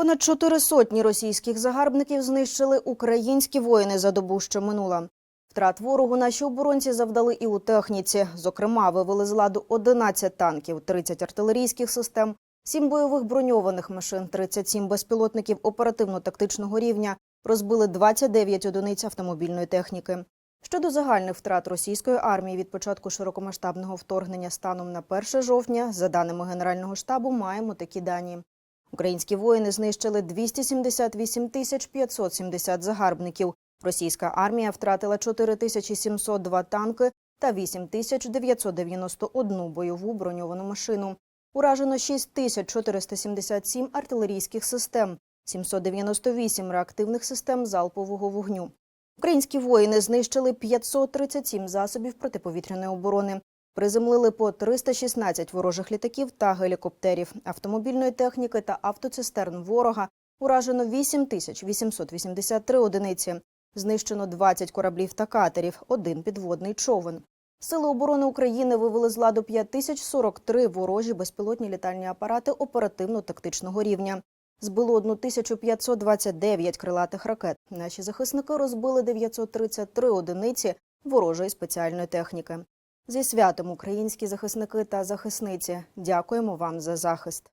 Понад чотири сотні російських загарбників знищили українські воїни за добу, що минула. Втрат ворогу наші оборонці завдали і у техніці. Зокрема, вивели з ладу 11 танків, 30 артилерійських систем, 7 бойових броньованих машин, 37 безпілотників оперативно-тактичного рівня, розбили 29 одиниць автомобільної техніки. Щодо загальних втрат російської армії від початку широкомасштабного вторгнення станом на 1 жовтня, за даними Генерального штабу, маємо такі дані. Українські воїни знищили 278 тисяч 570 загарбників. Російська армія втратила 4702 танки та 8991 бойову броньовану машину. Уражено 6477 артилерійських систем, 798 реактивних систем залпового вогню. Українські воїни знищили 537 засобів протиповітряної оборони. Приземлили по 316 ворожих літаків та гелікоптерів, автомобільної техніки та автоцистерн ворога. Уражено 8883 одиниці. Знищено 20 кораблів та катерів, один підводний човен. Сили оборони України вивели з ладу 5043 ворожі безпілотні літальні апарати оперативно-тактичного рівня. Збило 1529 крилатих ракет. Наші захисники розбили 933 одиниці ворожої спеціальної техніки. Зі святом українські захисники та захисниці. Дякуємо вам за захист.